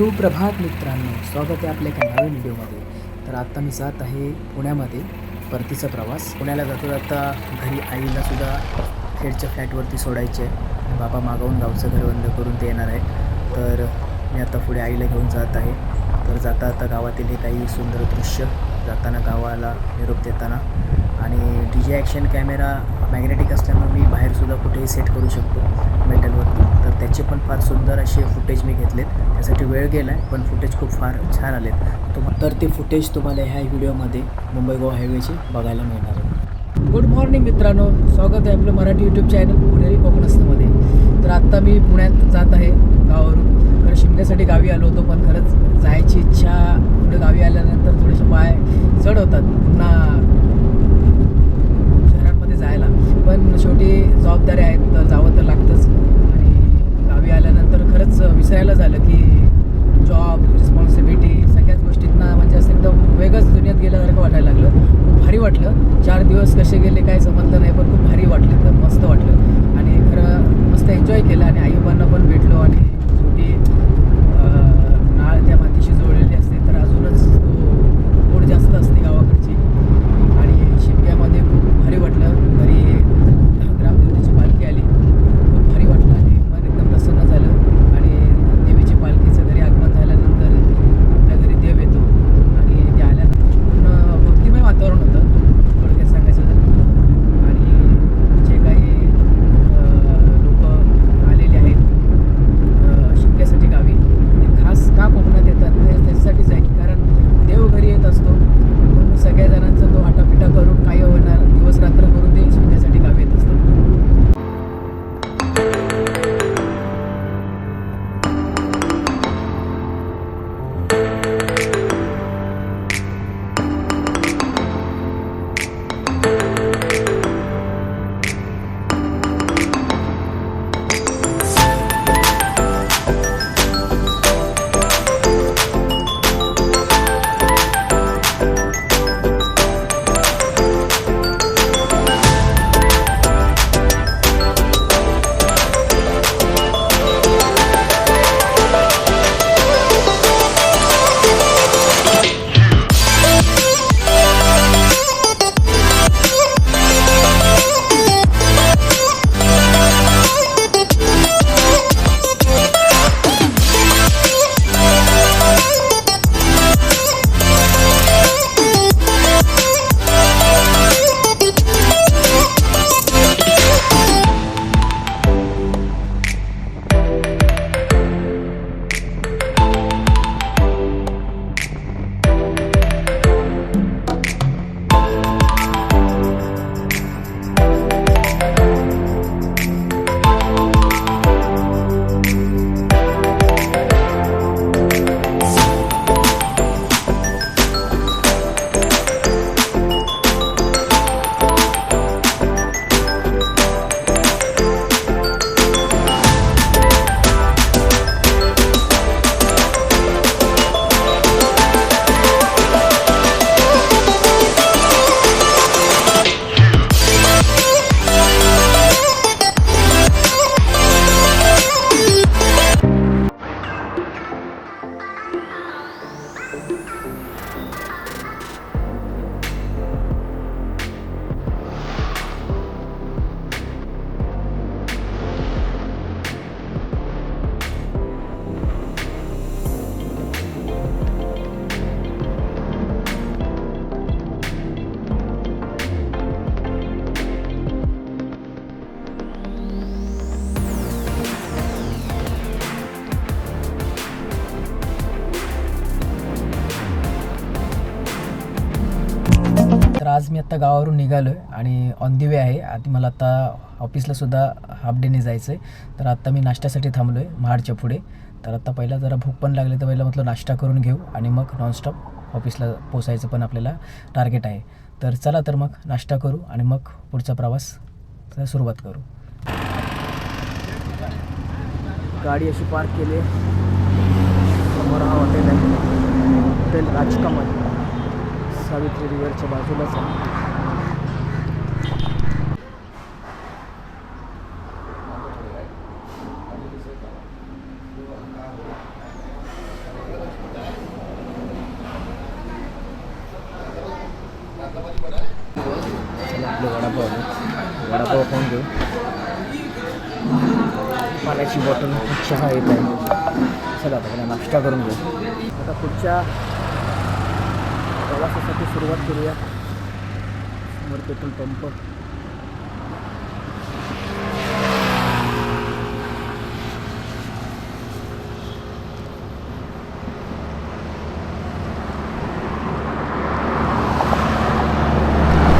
सुप्रभात मित्रांनो स्वागत आहे आपल्या एका नवीन व्हिडिओमध्ये. तर आत्ता मी जात आहे पुण्यामध्ये परतीचा प्रवास. पुण्याला जाता जाता घरी आईला सुद्धा खेडच्या फ्लॅटवरती सोडायचे आहे. बाबा मागवून गावचं घर बंद करून ते येणार आहे. तर मी आता पुढे आईला घेऊन जात आहे. तर जाता आता गावातील हे काही सुंदर दृश्य जाताना गावाला निरोप देताना. आणि D J action camera magnetic असल्यामुळे मी बाहेरसुद्धा कुठेही सेट करू शकतो मेटलवरती. त्याचे पण फार सुंदर असे फुटेज मी घेतलेत. त्यासाठी वेळ गेला आहे पण फुटेज खूप फार छान आलेत. तुम तर ते फुटेज तुम्हाला ह्या व्हिडिओमध्ये मुंबई गोवा हायवेचे बघायला मिळणार आहे. गुड मॉर्निंग मित्रांनो स्वागत आहे आपलं मराठी यूट्यूब चॅनल पुणेरी कोकणस्थमध्ये. तर आत्ता मी पुण्यात जात आहे गावावरून. खरं शिमण्यासाठी गावी आलो होतो पण खरंच जायची इच्छा पुढे गावी आल्यानंतर थोडेसे पाय जड होतात पुन्हा शहरांमध्ये जायला. पण शेवटी जबाबदाऱ्या आहेत तर जावं तर लागतं. आल्यानंतर विसरायला झालं की जॉब रिस्पॉन्सिबिलिटी सगळ्याच गोष्टींना म्हणजे असं एकदम वेगळंच दुनियात गेल्यासारखं वाटायला लागलं. खूप भारी वाटलं. चार दिवस कसे गेले काय समजलं नाही पण खूप भारी वाटलं. एकदम मस्त वाटलं. आणि खरं मस्त एन्जॉय केलं आणि आईबांना पण भेटलो आणि शेवटी आज मी आत्ता गावावरून निघालो आहे आणि ऑन दी वे आहे. आधी मला आता ऑफिसलासुद्धा हाफ डेने जायचं आहे तर आत्ता मी नाश्त्यासाठी थांबलो आहे महाडच्या पुढे. तर आत्ता पहिला जरा भूक पण लागली तर पहिला म्हटलं नाश्ता करून घेऊ आणि मग नॉनस्टॉप ऑफिसला पोचायचं पण आपल्याला टार्गेट आहे. तर चला तर मग नाश्ता करू आणि मग पुढचा प्रवास सुरुवात करू. गाडी अशी पार्क केली समोर हा हॉटेल आहे. हॉटेल राजकमल. सावित्री रिव्हरच्या बाजूलाच आहे. आपले वडापाव वडापाव खाऊन पाण्याची बॉटल चहा येत आहे. चला आता नाश्ता करून घेऊ. आता पुढच्या प्रवासासाठी सुरुवात करूया. समोर पेट्रोल पंप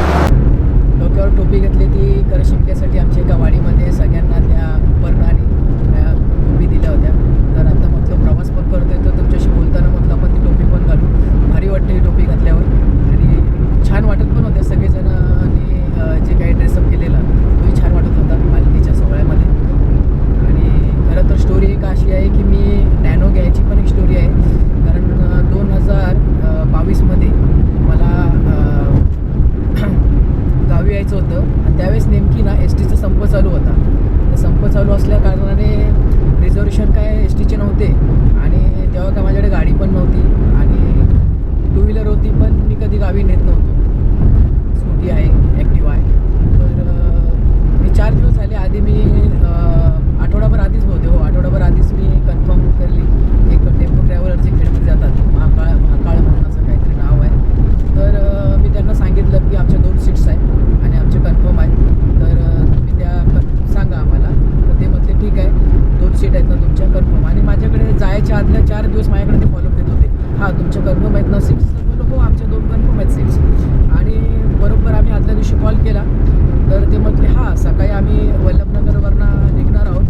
डोक्यावर टोपी घेतली ती कर शिमक्यासाठी आमच्या एका वाडीमध्ये सगळ्यांना त्या उपरणं आणि त्या टोपी दिल्या होत्या तर आता म्हटलं प्रवास पण करतोय तर तुमच्याशी बोलताना म्हटलं आपण ती टोपी पण घालू भारी वाटते ही टोपी घातल्यावर आणि छान वाटत पण होते सगळेजण आणि अं, जे काही ड्रेसअप केलेला तोही छान वाटत होता पालखीच्या सोहळ्यामध्ये आणि खरं तर स्टोरी एक अशी आहे की मी नॅनो घ्यायची पण एक स्टोरी आहे कारण दोन हजार बावीसमध्ये मला अं, गावी यायचं होतं आणि त्यावेळेस नेमकी ना एस टीचा संप चालू होता तर संप चालू असल्या कारणाने रिझर्वेशन काय एस टीचे नव्हते आणि तेव्हा काय माझ्याकडे गाडी पण नव्हती आणि टू व्हीलर होती पण मी कधी गावी नेत नव्हतो स्कूटी आहे ॲक्टिवा आहे तर अं, मी चार दिवस झाले आधी मी अं, आठवडाभर आधीच होते हो आठवडाभर आधीच मी कन्फर्म करली एक टेम्पो ट्रॅव्हलरचे खेडमध्ये जातात महाकाळ महाकाळ म्हणून असं काहीतरी नाव आहे तर अं, मी त्यांना सांगितलं की आमच्या दोन सीट्स आहेत आणि आमचे कन्फर्म आहेत तर अं, तुम्ही त्या कन- सांगा आम्हाला तर ते म्हटले ठीक आहे दोन सीट आहेत ना तुमच्या कन्फर्म आणि माझ्याकडे जायच्या आदल्या चार दिवस माझ्याकडे ते फॉलोअप देत होते. हां तुमच्या कन्फर्म आहेत ना सीट्स तर बोललो हो आमच्या दोन कन्फर्म आहेत सीट्स आणि बरोबर आम्ही आदल्या दिवशी कॉल केला. तर ते म्हटले हां सकाळी आम्ही वल्लभनगरवरनं निघणार आहोत.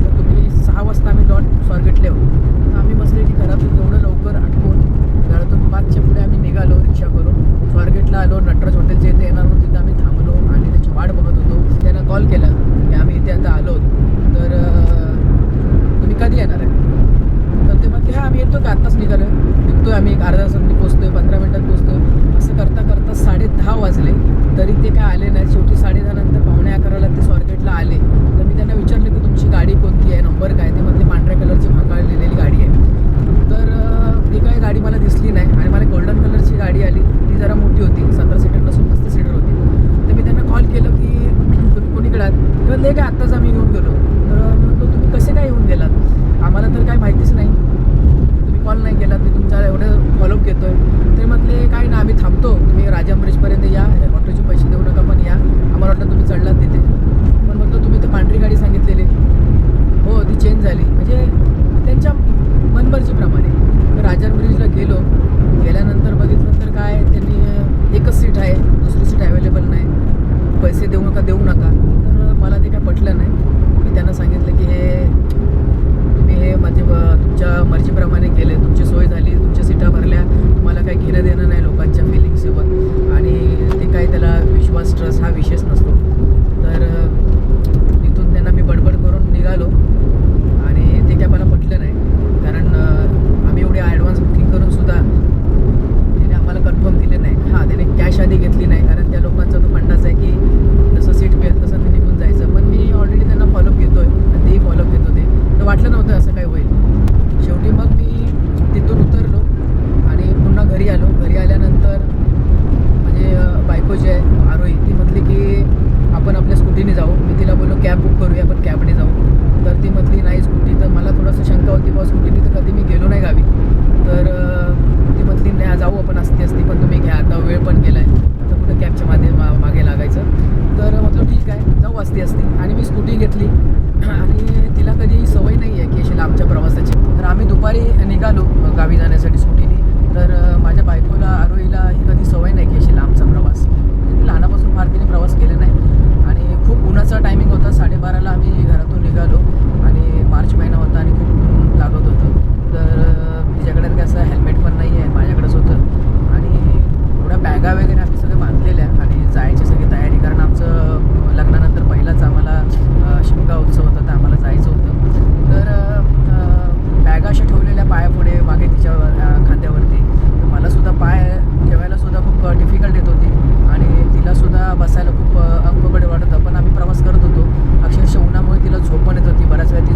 तर तुम्ही सहा वाजता आम्ही डॉट स्वारगेटले आहोत तर आम्ही बसले की घरातून एवढं लवकर आठवून घरातून पाचच्या पुढे आम्ही निघालो रिक्षा करून. स्वारगेटला आलो नटराज हॉटेलच्या इथे येणार म्हणून तिथं आम्ही थांबलो. आणि त्याची वाट बघत होतो. त्यांना कॉल केला की आम्ही इथे आता आलो. तर अं, तुम्ही कधी येणार आहे तर ते म्हणते हा आम्ही येतो का आत्ताच निघालो निघतोय आम्ही एक अर्धा तासात पोचतोय पंधरा मिनटात पोचतोय असं करता करता साडे दहा वाजले. तरी ते काय आले नाही शेवटी साडे दहा नंतर पावणे अकराला ते स्वारगेटला आले. तर मी त्यांना विचारलं की तुमची गाडी कोणती आहे? नंबर काय? ते म्हणजे पांढऱ्या कलरची महाकाळ लिहिलेली गाडी आहे. तर ती काही गाडी मला दिसली नाही. आणि मला गोल्डन कलरची गाडी आली. ती जरा मोठी होती. सतरा सीटर नसून मस्त सीटर होती. तर मी त्यांना कॉल केलं की तुम्ही कोणीकडे आहात? ते काय आत्ताच आम्ही येऊन गेलो. तर तुम्ही कसे काय येऊन गेलात आम्हाला तर काही माहितीच नाही तुम्ही कॉल नाही केलात मी तुमचा एवढं येतो आहे ते म्हटले काय ना आम्ही थांबतो. तुम्ही राजा ब्रिजपर्यंत या. ऑटोचे पैसे देऊ नका पण या. आम्हाला वाटलं तुम्ही चढलात तिथे. पण म्हटलं तुम्ही तर पांढरी गाडी सांगितलेली. हो ती चेंज झाली. म्हणजे त्यांच्या मनमर्जीप्रमाणे राजा ब्रिजला गेलो. गेल्यानंतर बघितलं तर काय त्यांनी एकच सीट आहे. दुसरी सीट अवेलेबल नाही. पैसे देऊ नका देऊ नका. तर मला ते काय पटलं नाही. मी त्यांना सांगितलं की हे तुम्ही हे म्हणजे ब- तुमच्या मर्जीप्रमाणे केले तुमची सोय झाली तुमच्या सीटा भरल्या तुम्हाला काही घेणं देणं नाही लोकांच्या फिलिंग्ससोबत आणि ते काही त्याला विश्वास ट्रस्ट हा विषयच नसतो तर अ, तिथून त्यांना मी बडबड करून निघालो आणि ते काय मला पटलं नाही कारण अ, आम्ही एवढी ॲडव्हान्स बुकिंग करून सुद्धा त्याने आम्हाला कन्फर्म दिले नाही हां त्याने कॅश आधी घेतली नाही कारण त्या लोकांचा तो फंडाच आहे की जसं सीट मिळेल तसं ते निघून जायचं पण मी ऑलरेडी त्यांना फॉलोअप घेतोय आणि तेही फॉलोअप घेत होते तर वाटलं नव्हतं असं काय होईल शेवटी मग मी तिथून उतरलो आणि पुन्हा घरी आलो घरी आल्यानंतर म्हणजे अ, बायको जी आहे आरोही ती म्हटली की आपण आपल्या स्कूटीने जाऊ मी तिला बोललो कॅब बुक करूया आपण कॅबने जाऊ तर ती म्हटली नाही स्कूटी तर मला थोडंसं शंका होती बा स्कूटीने तर कधी मी गेलो नाही गावी तर अ, ती म्हटली नाही जाऊ आपण असती असती पण तुम्ही घ्या आता वेळ पण गेला आहे आता कुठं कॅबच्या मागे मा मागे लागायचं तर म्हटलं ठीक आहे जाऊ असती असती आणि मी स्कूटी घेतली आणि तिला कधी सवय नाही आहे की अशी लांबच्या प्रवासाची तर आम्ही दुपारी निघालो गावी जाण्यासाठी स्कूटीने तर माझ्या बायकोला आरोहीला ही कधी सवय नाही की अशी लांबचा प्रवास. म्हणजे लहानापासून फार तिने प्रवास केला नाही. आणि खूप उन्हाचा टायमिंग होता साडेबाराला आम्ही घरातून निघालो. आणि मार्च महिना होता आणि खूप ऊन लागत होतं. तर अ, तिच्याकडे कसं हेल्मेट पण नाही आहे माझ्याकडेच होतं. आणि थोड्या बॅगा वगैरे आम्ही सगळं बांधलेल्या. आणि जायची सगळी तयारी कारण आमचं लग्नानंतर पहिलाच आम्हाला शिमगा उत्सव होता तर आम्हाला जायचं होतं तर अ, बॅगा अशा ठेवलेल्या पायापुढे मागे तिच्या अ, खांद्यावरती तर मलासुद्धा पाय ठेवायला सुद्धा खूप डिफिकल्ट येत होती आणि तिलासुद्धा बसायला खूप अनकम्फर्टेबल वाटत होतं पण आम्ही प्रवास करत होतो अक्षरशः उन्हामुळे तिला झोप पण येत होती बऱ्याच वेळा ती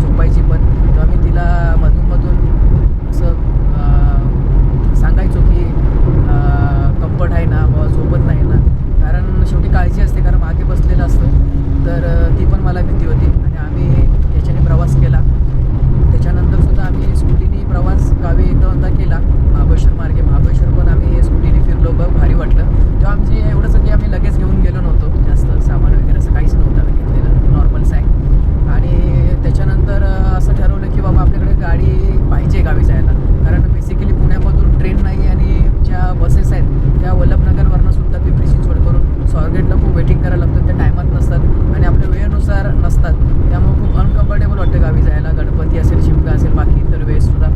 यायला गणपती असेल शिमगा असेल बाकी इतर वेळेससुद्धा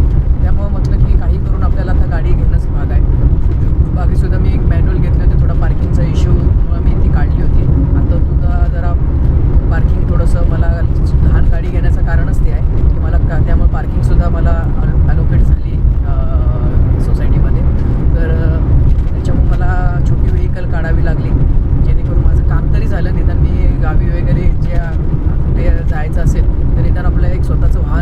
त्यामुळं म्हटलं की काही करून आपल्याला आता गाडी घेणंच भाग आहे. बाकीसुद्धा मी एक मॅन्युअल घेतलं होतं थोडा पार्किंगचा इश्यूमुळं मी ती काढली होती. आता तुझा जरा पार्किंग थोडंसं मला लहान गाडी घेण्याचं कारणच ते आहे. की मला का त्यामुळे पार्किंगसुद्धा मला अलोकेट झाली सोसायटीमध्ये तर त्याच्यामुळं त्याच्यामुळे मला छोटी व्हेकल काढावी लागली. जेणेकरून माझं काम तरी झालं निदान मी गावी वगैरे जे कुठे जायचं असेल निदान आपलं एक स्वतःचं वाहन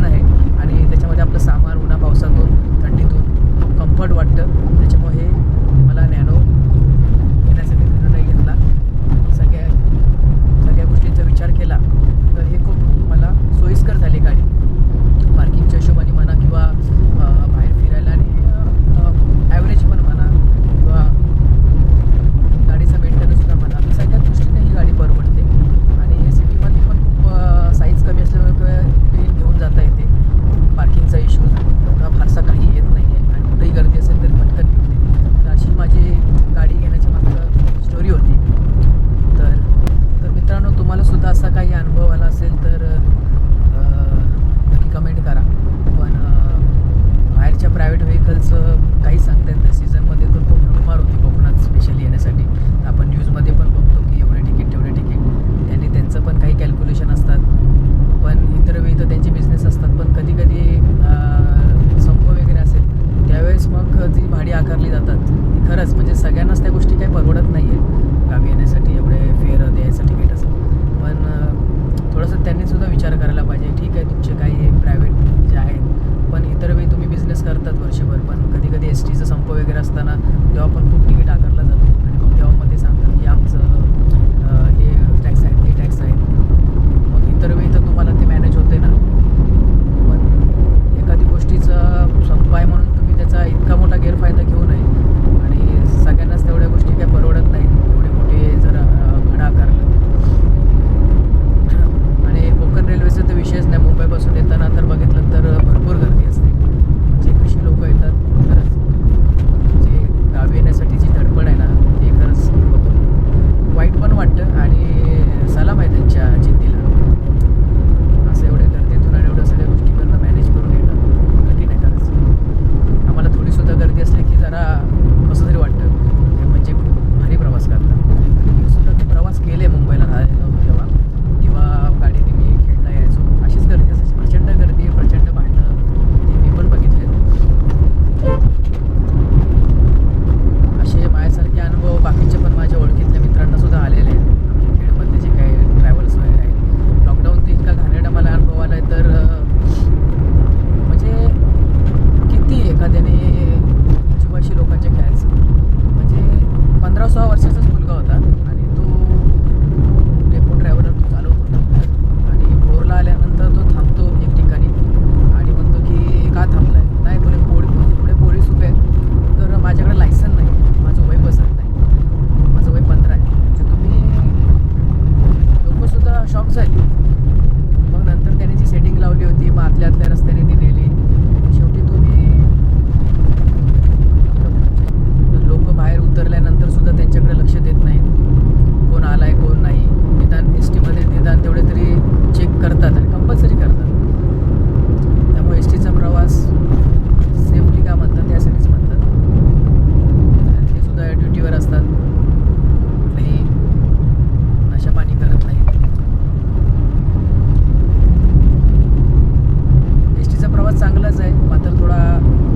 चांगलंच आहे. मात्र थोडा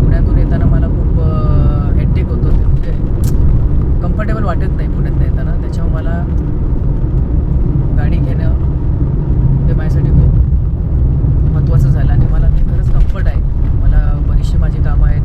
पुण्यातून येताना मला खूप हेडेक होतो. ते म्हणजे कम्फर्टेबल वाटत नाही पुण्यात येताना. त्याच्यामुळे मला गाडी घेणं ते माझ्यासाठी खूप महत्त्वाचं झालं. आणि मला ते खरंच कम्फर्ट आहे. मला बरीचशी माझी कामं आहेत.